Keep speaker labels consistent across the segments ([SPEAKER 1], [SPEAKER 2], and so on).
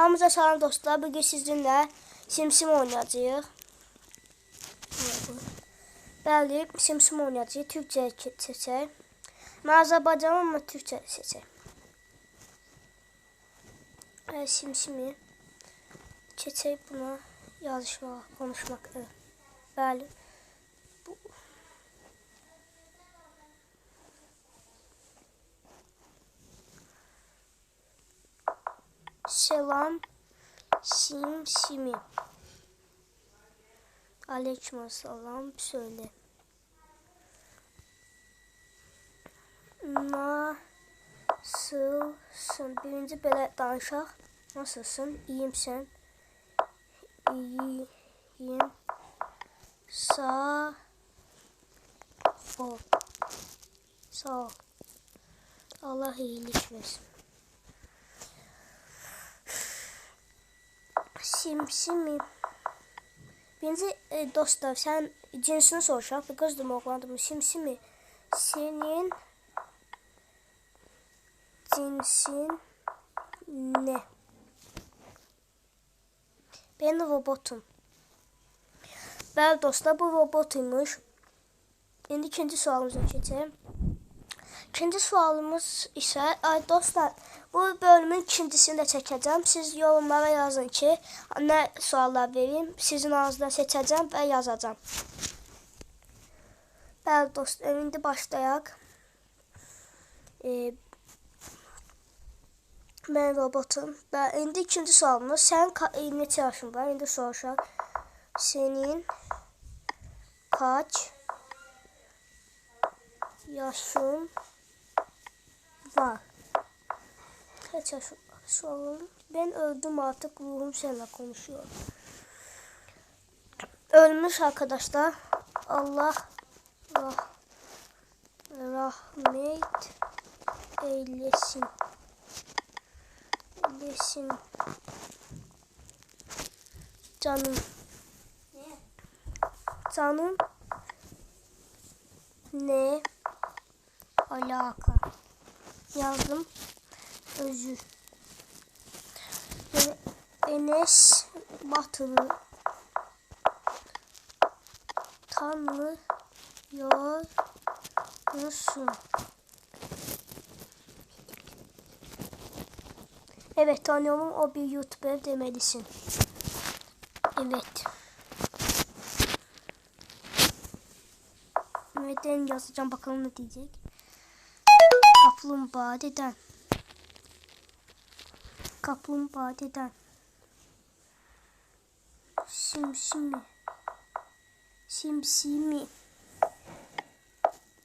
[SPEAKER 1] Hamıza salam dostlar. Bugün sizinlə Simsim oynayacağıq. Bəli, Simsim oynayacağıq. Türkçə seçək. Mən Azərbaycan amma Türkçə seçək. Ə, Simsimi keçək buna yazışmağa, konuşmaq. Bəli. Bu Selam Sim Simi. Aleyküm selam söyle. Nasılsın? Birinci belə danışaq. Nasılsın? İyiyim sən? İyiyim. Sağ ol. Sağ ol. Allah iyilik versin. Simsimi. Birinci e, dostlar sen cinsini soracak. Bir kızdı mı oğlandı mı? Simsimi. Senin cinsin ne? Ben robotum. Bəli dostlar bu robotuymuş. İndi ikinci sualımıza keçelim. İkinci sualımız ise ay dostlar bu bölümün ikincisini de çekeceğim. Siz yorumlara yazın ki ne suallar vereyim. Sizin ağzından seçeceğim ve yazacağım. Bəli dostlar indi başlayaq. Ee, ben robotum. Ben indi ikinci sualımız. Sen ka- neçə yaşın var? İndi soruşaq. Senin kaç yaşın var? Kaç var? Sorun. Ben öldüm artık ruhum seninle konuşuyor. Ölmüş arkadaşlar. Allah rah rahmet eylesin. Eylesin. Canım. Canım. Ne alaka? Yazdım. Özür. Yani Enes Batur'u tanıyor musun? Evet tanıyorum o bir YouTuber demelisin. Evet. Neden yazacağım bakalım ne diyecek. Kaplumbağa deden. Kaplumbağa deden. Simsimi. Simsimi.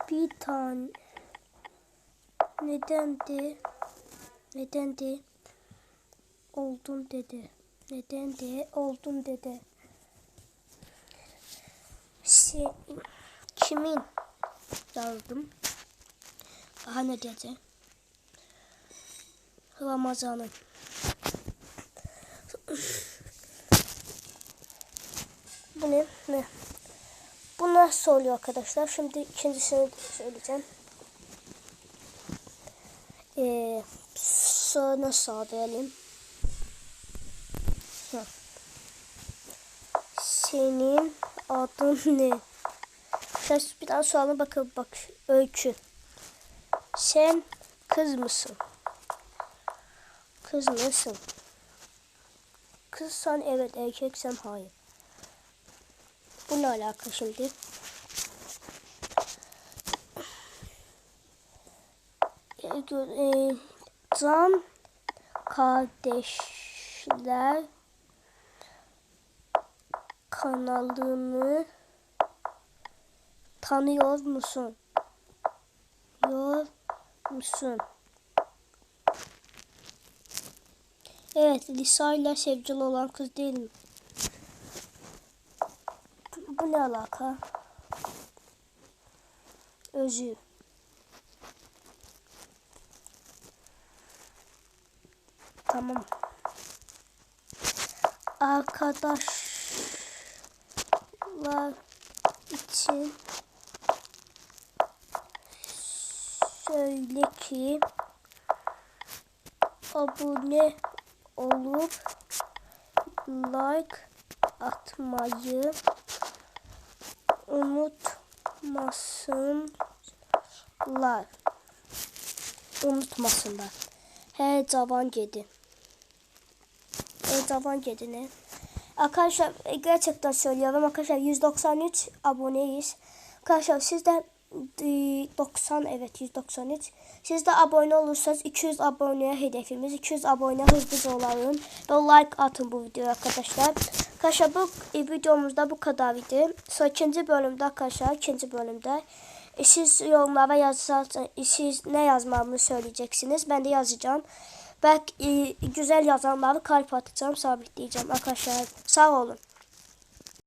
[SPEAKER 1] Bir tane. Neden de. Neden de. Oldun dedi. Neden de oldun dedi. Se, kimin yazdım? Ne diyeceğim? Ramazan'ın. Bu ne? Ne? Bu nasıl oluyor arkadaşlar? Şimdi ikincisini söyleyeceğim. Ee, sonra sağlayalım. Senin adın ne? Sen bir daha soralım bakalım bak öykü. Sen kız mısın? Kız mısın? Kızsan evet erkeksen hayır. Bu ne alaka şimdi? E, e, can kardeşler kanalını tanıyor musun? Yor musun? Evet, Lisa ile sevgili olan kız değil mi? Bu ne alaka? Özü. Tamam. Arkadaşlar için söyle ki abone olup like atmayı unutmasınlar. Unutmasınlar. Her zaman gedi. Her zaman gedi ne? Arkadaşlar gerçekten söylüyorum arkadaşlar 193 aboneyiz. Arkadaşlar siz de e, 90 evet 193. Siz de abone olursanız 200 aboneye hedefimiz. 200 abone hızlıca olalım. Ve like atın bu videoya arkadaşlar. Arkadaşlar bu e, videomuzda bu kadar idi. Sonra ikinci bölümde arkadaşlar ikinci bölümde e, siz yorumlara yazarsanız e, siz ne yazmamı söyleyeceksiniz. Ben de yazacağım. Belki güzel yazanları kalp atacağım, sabitleyeceğim arkadaşlar. Sağ olun.